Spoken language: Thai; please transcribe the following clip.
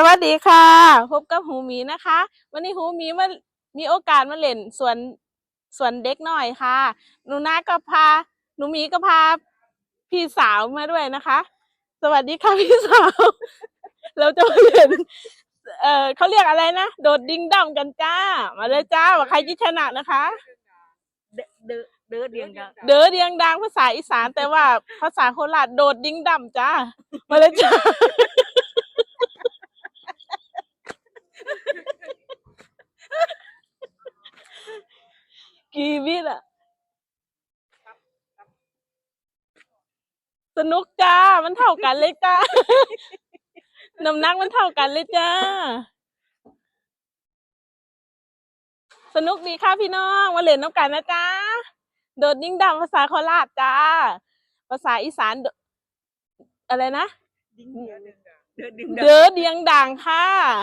สวัสดีค่ะ พบกับหูหมีนะคะ วันนี้หูหมีมามีโอกาสมาเล่นสวนสวนเด็กหน่อยค่ะ หนูนาก็พา หนูหมีก็พาพี่สาวมาด้วยนะคะ สวัสดีค่ะพี่สาว เราจะมาเล่นเออเขาเรียกอะไรนะ โดดดิ้งดำกันจ้า มาเลยจ้าว่าใครจะชนะนะคะ เดอะเดอะเดอะเดียงดังเด้อเดียงดังภาษาอีสานแต่ว่าภาษาโคราชโดดดิ้งดำจ้า มาเลยจ้า กีวิตอะสนุกจ้า มันเท่ากันเลยจ้า น้ำหนักมันเท่ากันเลยจ้า สนุกดีค่ะพี่น้อง มาเล่นน้ำกันนะจ้า โดดดิ้งดำภาษาโคราชจ้า ภาษาอีสานโดอะไรนะดิ้งเดียงดังเดอะดิ้งดังเด้อเดียงด่างค่ะ